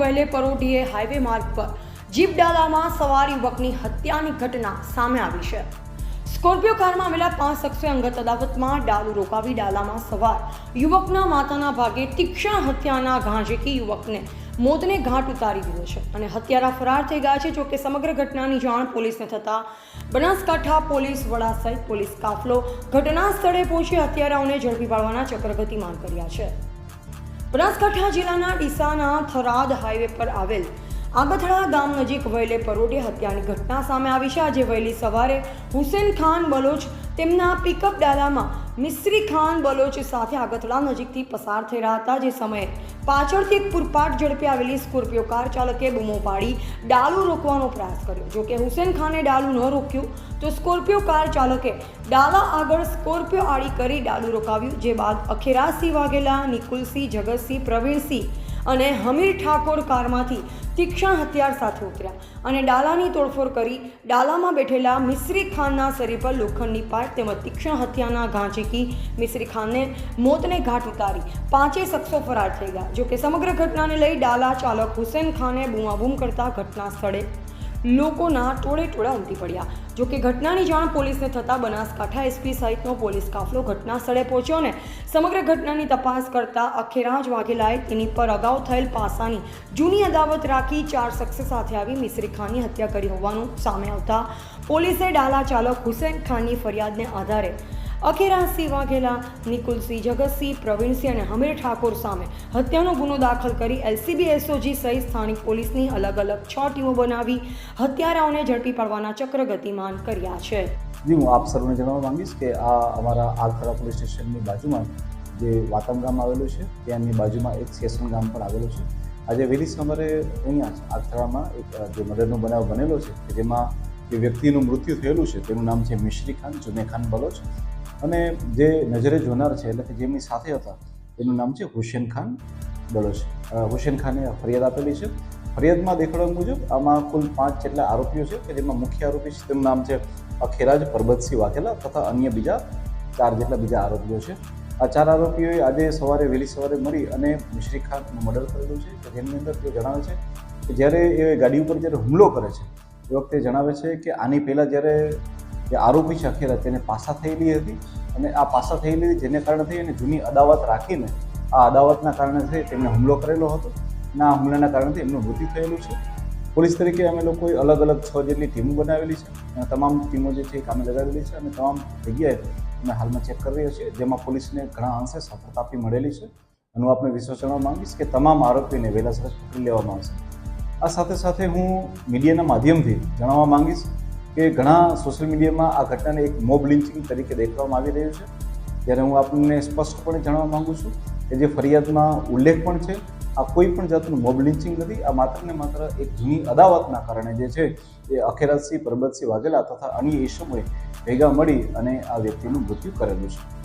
વહેલે પરોઢીએ highway માર્ગ પર jeep ડાલામાં સવાર યુવકની હત્યાની ઘટના સામે આવી છે. સ્કોર્પિયો કારમાં આવેલા પાંચ શખ્સોએ અંગત અદાવતમાં ડાલુ રોકાવી ડાલામાં સવાર યુવકના માતાના ભાગે તીક્ષ્ણ હત્યાના ઘા ઝીકી યુવકને મોતને ઘાટ ઉતારી દીધો છે અને હત્યારા ફરાર થઈ ગયા છે. જોકે સમગ્ર ઘટનાની જાણ પોલીસને થતાં બનાસકાંઠા પોલીસ વડા સહિત પોલીસ કાફલો ઘટના સ્થળે પહોંચી હત્યારાઓને ઝડપી પાડવાના ચક્ર ગતિમાન કર્યા છે. બનાસકાંઠા જિલ્લાના ડીસાના થરાદ હાઈવે પર આવેલ આગથડા ગામ નજીક વહેલે પરોઢે હત્યાની ઘટના સામે આવી છે. આજે વહેલી સવારે હુસેન ખાન બલોચ તેમના પિકઅપ ડાલામાં મિસ્ત્રી ખાન બલોચ સાથે આગથડા નજીકથી પસાર થઈ રહ્યા હતા. જે સમયે પાછળથી એક પૂરપાટ ઝડપે આવેલી સ્કોર્પિયો કાર ચાલકે બૂમો પાડી ડાલુ રોકવાનો પ્રયાસ કર્યો. જોકે હુસેન ખાને ડાલુ ન રોક્યું તો સ્કોર્પિયો કાર ચાલકે ડાલા આગળ સ્કોર્પિયો આડી કરી ડાલુ રોકાવ્યું, જે બાદ અખેરાસિંહ વાઘેલા, નિકુલસિંહ, જગતસિંહ, પ્રવીણસિંહ અને હમીર ઠાકોર કારમાંથી તીક્ષ્ણ હથિયાર સાથે ઉતર્યા અને ડાલાની તોડફોડ કરી ડાલામાં બેઠેલા મિસ્રી ખાનના શરીર પર લોખંડની પાટ તેમજ તીક્ષ્ણ હથિયારના ઘા મિસ્રી ખાનને મોતને ઘાટ ઉતારી પાંચેય શખ્સો ફરાર થઈ ગયા. જોકે સમગ્ર ઘટનાને લઈ ડાલા ચાલક હુસેન ખાને બૂમાબૂમ કરતા ઘટના સ્થળે લોકોના ટોળે ટોળા ઉમટી પડ્યા. જોકે ઘટનાની જાણ પોલીસને થતાં બનાસકાંઠા એસપી સહિતનો પોલીસ કાફલો ઘટના સ્થળે પહોંચ્યો ને સમગ્ર ઘટનાની તપાસ કરતા અખેરાજ વાઘેલાએ તેની પર અગાઉ થયેલ પાસાની જૂની અદાવત રાખી ચાર શખ્સ સાથે આવી મિસરી ખાનની હત્યા કરી હોવાનું સામે આવતા પોલીસે ડાલા ચાલક હુસેન ખાનની ફરિયાદને આધારે અખેરાસિંહ વાઘેલા નિકુલસિંહ જગતસિંહ પ્રવીણસિંહ અને હમીર ઠાકોર સામે હત્યાનો ગુનો દાખલ કરી એલસીબી, એસઓજી સહિત સ્થાનિક પોલીસની અલગ અલગ છ ટીમો બનાવી હત્યારાઓને ઝડપી પાડવાના ચક્ર ગતિમાન કર્યા છે. જી, હું આપ સર્વને જણાવવા માંગીશ કે આ અમારા આગથળા પોલીસ સ્ટેશનની બાજુમાં જે વાતમ ગામ આવેલું છે, ત્યાંની બાજુમાં એક સેસન ગામ પણ આવેલું છે. આજે વહેલી સવારે અહીંયા જ આગથળામાં એક જે મર્ડરનો બનાવ બનેલો છે જેમાં જે વ્યક્તિનું મૃત્યુ થયેલું છે, તેનું નામ છે મિશ્રી ખાન, જુને ખાન બલોચ. અને જે નજરે જોનાર છે એટલે કે જેમની સાથે હતા એનું નામ છે હુસેન ખાન અ, હુસેન ખાને ફરિયાદ આપેલી છે. ફરિયાદમાં દેખાડવા મુજબ આમાં કુલ પાંચ જેટલા આરોપીઓ છે કે જેમાં મુખ્ય આરોપી છે તેમનું નામ છે અખેરાજ પરબતસિંહ વાઘેલા તથા અન્ય બીજા ચાર જેટલા બીજા આરોપીઓ છે. આ ચાર આરોપીઓએ આજે સવારે વહેલી સવારે મળી અને મિશ્રી ખાનનું મર્ડર કરેલું છે કે જેની અંદર તેઓ જણાવે છે કે જ્યારે એ ગાડી ઉપર જ્યારે હુમલો કરે છે એ વખતે જણાવે છે કે આની પહેલાં જ્યારે જે આરોપી છે અખેરા તેને પાસા થયેલી હતી અને આ પાસા થયેલી જેને કારણે થઈ અને જૂની અદાવત રાખીને આ અદાવતના કારણે થઈ તેમને હુમલો કરેલો હતો. અને આ હુમલાના કારણથી એમનું મૃત્યુ થયેલું છે. પોલીસ તરીકે અમે લોકોએ અલગ અલગ છ જેટલી ટીમો બનાવેલી છે અને તમામ ટીમો જે છે એ કામે લગાવેલી છે અને તમામ જગ્યાએ અમે હાલમાં ચેક કરી રહ્યા છીએ. જેમાં પોલીસને ઘણા અંશે સફળતા આપી મળેલી છે. અને હું આપને વિશ્વાસ જણાવવા માંગીશ કે તમામ આરોપીને વહેલા સરસ પકડી લેવામાં આવશે. આ સાથે સાથે હું મીડિયાના માધ્યમથી જણાવવા માંગીશ કે ઘણા સોશિયલ મીડિયામાં આ ઘટનાને એક મોબ લિન્ચિંગ તરીકે દેખાવામાં આવી રહ્યું છે. ત્યારે હું આપને સ્પષ્ટપણે જણાવવા માગું છું કે જે ફરિયાદમાં ઉલ્લેખ પણ છે, આ કોઈ પણ જાતનું મોબ લિન્ચિંગ નથી, આ માત્ર ને માત્ર એક જૂની અદાવતના કારણે જે છે, એ અખેરાજસિંહ પરબતસિંહ વાઘેલા તથા અન્ય ઈસમોએ ભેગા મળી અને આ વ્યક્તિનું મૃત્યુ કરેલું છે.